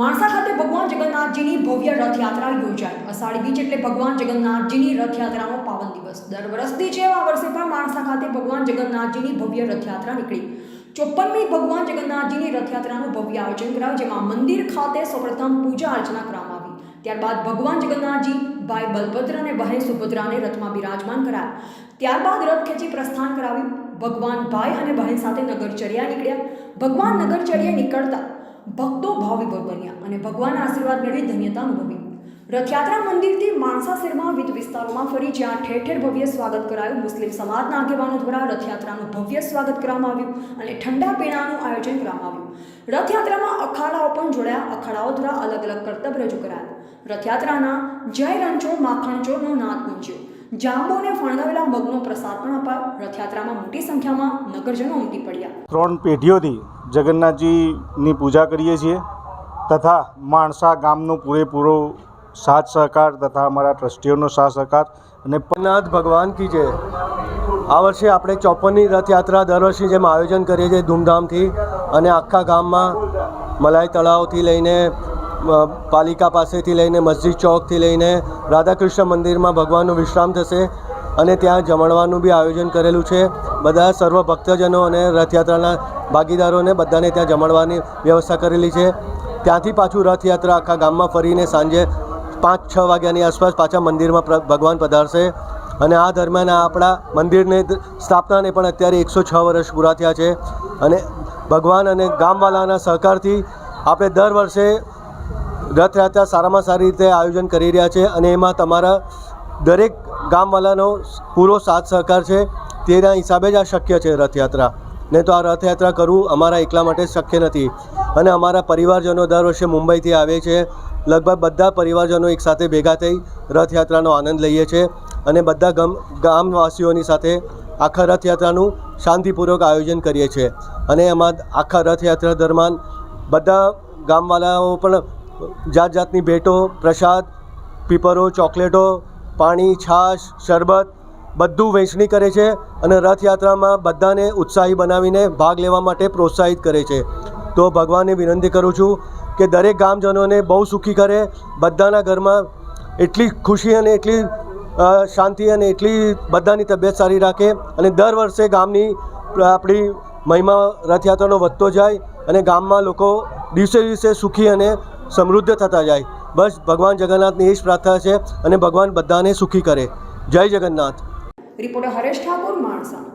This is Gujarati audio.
માણસા ખાતે ભગવાન જગન્નાથજીની ભવ્ય રથયાત્રા યોજાઈ. અષાઢી બીજ એટલે ભગવાન જગન્નાથજીની રથયાત્રાનો પાવન દિવસ. દર વર્ષની જેમ આ વર્ષે પણ માણસા ખાતે ભગવાન જગન્નાથજીની ભવ્ય રથયાત્રા નીકળી. ચોપ્પનમી ભગવાન જગન્નાથજીની રથયાત્રાનું ભવ્ય આયોજન કરાયું, જેમાં મંદિર ખાતે સૌપ્રથમ પૂજા અર્ચના કરવામાં આવી. ત્યારબાદ ભગવાન જગન્નાથજી, ભાઈ બલભદ્ર અને બહેન સુભદ્રાને રથમાં બિરાજમાન કરાયા. ત્યારબાદ રથ ખેંચી પ્રસ્થાન કરાવ્યું. ભગવાન ભાઈ અને બહેન સાથે નગરચર્યા નીકળ્યા. ભગવાન નગરચર્યા નીકળતા ભક્તો ભાવવિભોર બન્યા અને ભગવાનના આશીર્વાદ મેળવી ધન્યતા અનુભવી. રથયાત્રા મંદિરથી માણસા શહેરમાં વિવિધ વિસ્તારોમાં ફરી જ્યાં ઠેર ઠેર ભવ્ય સ્વાગત કરાયું, મુસ્લિમ સમાજના આગેવાનો દ્વારા રથયાત્રાનું ભવ્ય સ્વાગત કરવામાં આવ્યું અને ઠંડા પીણાનું આયોજન કરવામાં આવ્યું. રથયાત્રામાં અખાડાઓ પણ જોડાયા, અખાડાઓ દ્વારા અલગ અલગ કર્તવ્ય રજૂ કરાયા. રથયાત્રાના જય રણછોડ માખણચોરનો નાદ ગુંજ્યો. જાંબુને ફણગાવેલા મગનો પ્રસાદ પણ અપાયો. રથયાત્રામાં મોટી સંખ્યામાં નગરજનો ઉમટી પડ્યા. ત્રણ પેઢીઓથી જગન્નાથજીની પૂજા કરીએ છીએ તથા માણસા ગામનો પૂરેપૂરો સાથ સહકાર તથા અમારા ટ્રસ્ટીઓનો સાથ સહકાર અને પન્નાથ ભગવાન કી જય. આ વર્ષે આપણે ચોપનની રથયાત્રા દર વર્ષે જેમ આયોજન કરીએ છીએ ધૂમધામથી અને આખા ગામમાં મલાઈ તળાવથી લઈને પાલિકા પાસેથી લઈને, મસ્જિદ ચોકથી લઈને, રાધાકૃષ્ણ મંદિરમાં ભગવાનનો વિશ્રામ થશે. અને ત્યાં જમણવાનું બી આયોજન કરેલું છે. બધા સર્વ ભક્તજનો અને રથયાત્રાના ભાગીદારોને બધાને ત્યાં જમણવાની વ્યવસ્થા કરેલી છે. ત્યાંથી પાછું રથયાત્રા આખા ગામમાં ફરીને સાંજે પાંચ છ વાગ્યાની આસપાસ પાછા મંદિરમાં ભગવાન પધારશે. અને આ દરમિયાન આપણા મંદિરને સ્થાપનાને પણ અત્યારે એકસો છ વર્ષ પૂરા થયા છે. અને ભગવાન અને ગામવાલાના સહકારથી આપણે દર વર્ષે રથયાત્રા સારામાં સારી રીતે આયોજન કરી રહ્યા છે. અને એમાં તમારા દરેક ગામવાલાનો પૂરો સાથ સહકાર છે, તેના હિસાબે જ આ શક્ય છે રથયાત્રા. નહીં તો આ રથયાત્રા કરવું અમારા એકલા માટે શક્ય નથી. અને અમારા પરિવારજનો દર વર્ષે મુંબઈથી આવે છે. લગભગ બધા પરિવારજનો એકસાથે ભેગા થઈ રથયાત્રાનો આનંદ લઈએ છીએ અને બધા ગમ, ગામવાસીઓની સાથે આખા રથયાત્રાનું શાંતિપૂર્વક આયોજન કરીએ છીએ અને એમાં આખા રથયાત્રા દરમિયાન બધા ગામવાળાઓ પણ જાત જાતની ભેટો, પ્રસાદ પીપરો ચોકલેટો પાણી, છાશ, શરબત બધું વહેંચણી કરે છે અને રથયાત્રામાં બધાને ઉત્સાહી બનાવીને ભાગ લેવા માટે પ્રોત્સાહિત કરે છે. તો ભગવાનને વિનંતી કરું છું કે દરેક ગામજનોને બહુ સુખી કરે, બધાના ઘરમાં એટલી ખુશી અને એટલી શાંતિ અને એટલી બધાની તબિયત સારી રાખે અને દર વર્ષે ગામની આપણી મહિમા રથયાત્રાનો વધતો જાય અને ગામમાં લોકો દિવસે દિવસે સુખી અને સમૃદ્ધ થતા જાય. બસ ભગવાન જગન્નાથની એ જ પ્રાર્થના છે અને ભગવાન બધાને સુખી કરે. જય જગન્નાથ. રિપોર્ટર હરેશ ઠાકોર, માણસા.